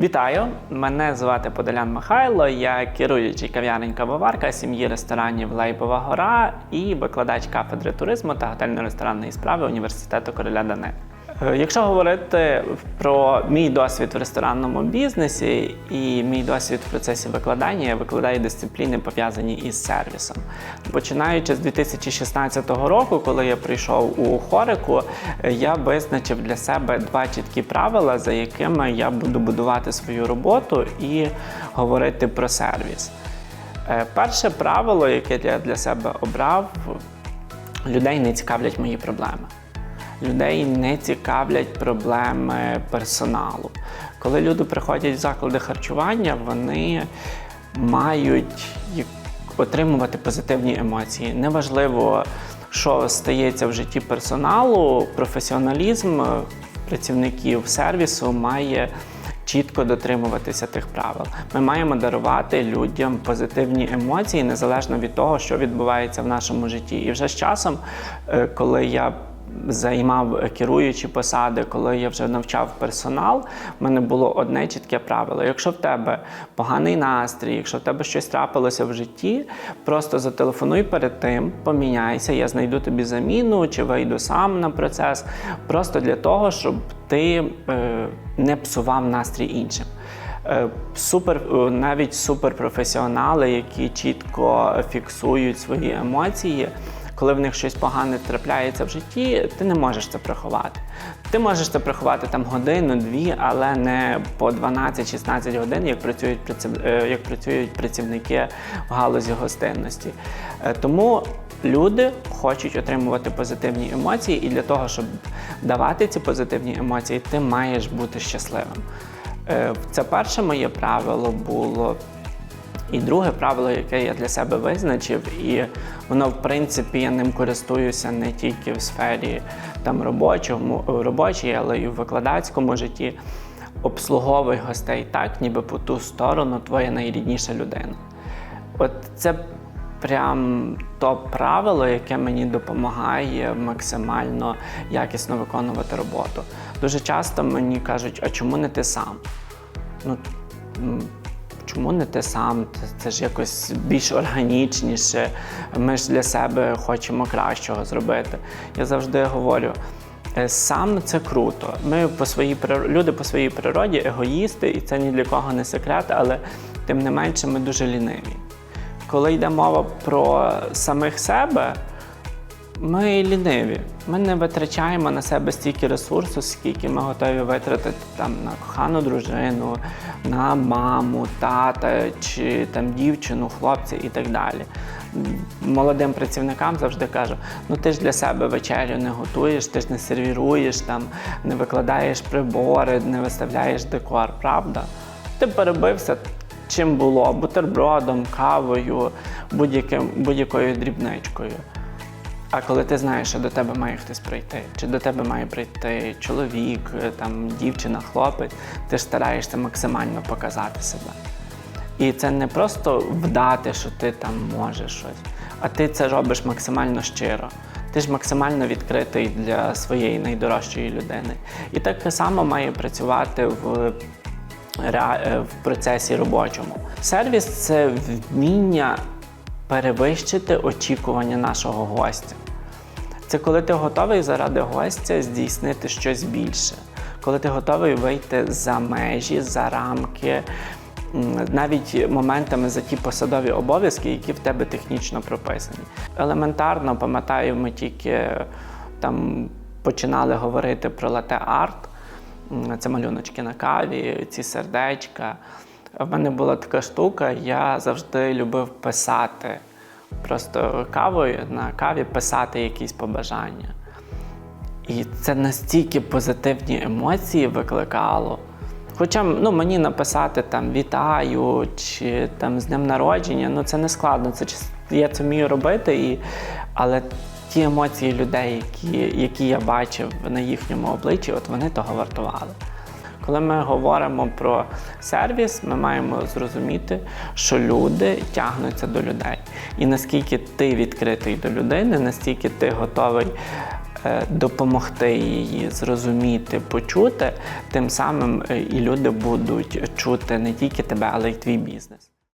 Вітаю! Мене звати Подолян Михайло. Я керуючий кав'ярень кавоварка сім'ї ресторанів Лейбова Гора і викладач кафедри туризму та готельно-ресторанної справи університету Короля Данила. Е, Якщо говорити про мій досвід в ресторанному бізнесі і мій досвід в процесі викладання, я викладаю дисципліни пов'язані із сервісом. Починаючи з 2016 року, коли я прийшов у хорику, е, я визначив для себе два чіткі правила, за якими я буду будувати свою роботу і говорити про сервіс. Е, Перше правило, яке я для себе обрав, людей не цікавлять мої проблеми. Людей не цікавлять проблеми персоналу. Коли люди приходять в заклади харчування, вони мають отримувати позитивні емоції. Неважливо, що стається в житті персоналу, професіоналізм працівників сервісу має чітко дотримуватися тих правил. Ми маємо дарувати людям позитивні емоції незалежно від того, що відбувається в нашому житті. І вже з часом, е, коли я займав керуючі посади, коли я вже навчав персонал, в мене було одне чітке правило. Якщо в тебе поганий настрій, якщо в тебе щось трапилося в житті, просто зателефонуй перед тим, поміняйся, я знайду тобі заміну чи вийду сам на процес, просто для того, щоб ти е, не псував настрій іншим. Е, Супер, е, навіть суперпрофесіонали, які чітко фіксують свої емоції, коли в них щось погане трапляється в житті, ти не можеш це приховати. Ти можеш це приховати там годину-дві, але не по 12-16 годин, як працюють, е, як працюють працівники в галузі гостинності. Е, Тому люди хочуть отримувати позитивні емоції, і для того, щоб давати ці позитивні емоції, ти маєш бути щасливим. Е, Це перше моє правило було. І друге правило, яке я для себе визначив, і воно, в принципі, я ним користуюся не тільки в сфері там робочому, робочій, але й в викладацькому житті. Обслуговуй гостей так, ніби по ту сторону твоя найрідніша людина. От це прям то правило, яке мені допомагає максимально якісно виконувати роботу. Дуже часто мені кажуть, а чому не ти сам? Ну, чому не ти сам? Це, ж якось більш органічніше. Ми ж для себе хочемо кращого зробити. Я завжди говорю. е, Сам це круто. Ми по своїй люди по своїй природі егоїсти, і це ні для кого не секрет, але тим не менше ми дуже ліниві. Коли йде мова про самих себе, ми ліниві. Ми не витрачаємо на себе стільки ресурсу, скільки ми готові витратити там на кохану дружину, на маму, тата чи там дівчину, хлопця і так далі. Молодим працівникам завжди кажу: ну ти ж для себе вечерю не готуєш, ти ж не сервіруєш, там, не викладаєш прибори, не виставляєш декор, правда? Ти перебився чим було бутербродом, кавою, будь-якою дрібничкою. А коли ти знаєш, що до тебе має хтось прийти, чи до тебе має прийти чоловік, е, там, дівчина, хлопець, ти ж стараєшся максимально показати себе. І це не просто вдати, що ти там можеш щось, а ти це робиш максимально щиро. Ти ж максимально відкритий для своєї найдорожчої людини. І так само має працювати в е, в процесі робочому. Сервіс це вміння перевищити очікування нашого гостя. Це коли ти готовий заради гостя здійснити щось більше, коли ти готовий вийти за межі, за рамки, навіть моментами за ті посадові обов'язки, які в тебе технічно прописані. Елементарно пам'ятаю, ми тільки там починали говорити про лате-арт. Це малюночки на каві, ці сердечка. В мене була така штука, я завжди любив писати. Просто кавою на каві писати якісь побажання. І це настільки позитивні емоції викликало. Хоча ну, мені написати там вітаю чи там з днем народження, ну це не складно. Це я це вмію робити, і... але ті емоції людей, які, які я бачив на їхньому обличчі, от вони того вартували. Коли ми говоримо про сервіс, ми маємо зрозуміти, що люди тягнуться до людей. І наскільки ти відкритий до людини, настільки ти готовий е, допомогти її зрозуміти, почути, тим самим е, і люди будуть чути не тільки тебе, але й твій бізнес.